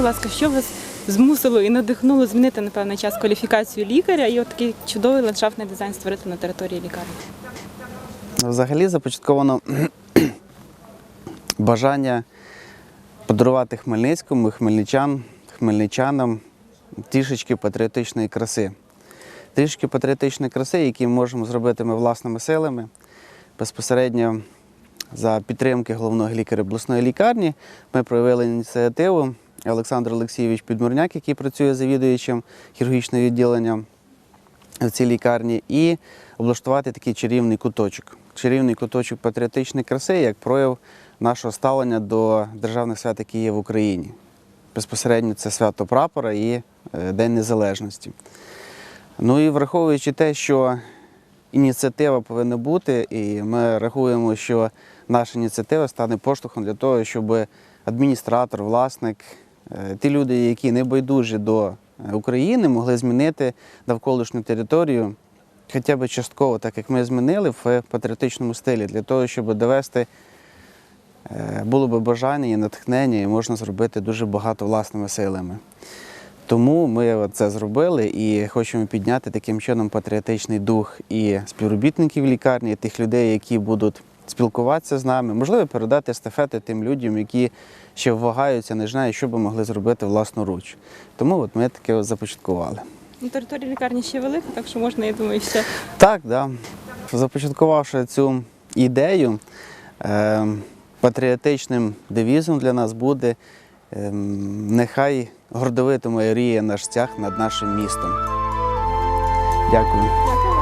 будь ласка, що вас змусило і надихнуло змінити на певний час кваліфікацію лікаря і от такий чудовий ландшафтний дизайн створити на території лікарні? Взагалі започатковано бажання подарувати Хмельницькому, хмельничан, хмельничанам трішечки патріотичної краси. Трішки патріотичної краси, які можемо зробити ми власними силами. Безпосередньо за підтримки головного лікаря обласної лікарні ми проявили ініціативу. Олександр Олексійович Підмурняк, який працює завідуючим хірургічного відділення в цій лікарні, і облаштувати такий чарівний куточок. Чарівний куточок патріотичної краси як прояв нашого ставлення до державних свят, які є в Україні. Безпосередньо це свято прапора і е, День Незалежності. Ну і враховуючи те, що ініціатива повинна бути, і ми рахуємо, що наша ініціатива стане поштовхом для того, щоб адміністратор, власник, е, ті люди, які не байдужі до е, України, могли змінити навколишню територію хоча б частково, так як ми змінили в патріотичному стилі, для того, щоб довести е, було би бажання і натхнення, і можна зробити дуже багато власними силами. Тому ми це зробили і хочемо підняти таким чином патріотичний дух і співробітників лікарні, і тих людей, які будуть спілкуватися з нами, можливо, передати естафети тим людям, які ще вагаються, не знають, що би могли зробити власноруч. Тому от ми таке започаткували. Ну, територія лікарні ще велика, так що можна, я думаю, ще Так, да. започаткувавши цю ідею, е, патріотичним девізом для нас буде нехай гордовито майоріє наш стяг над нашим містом. Дякую.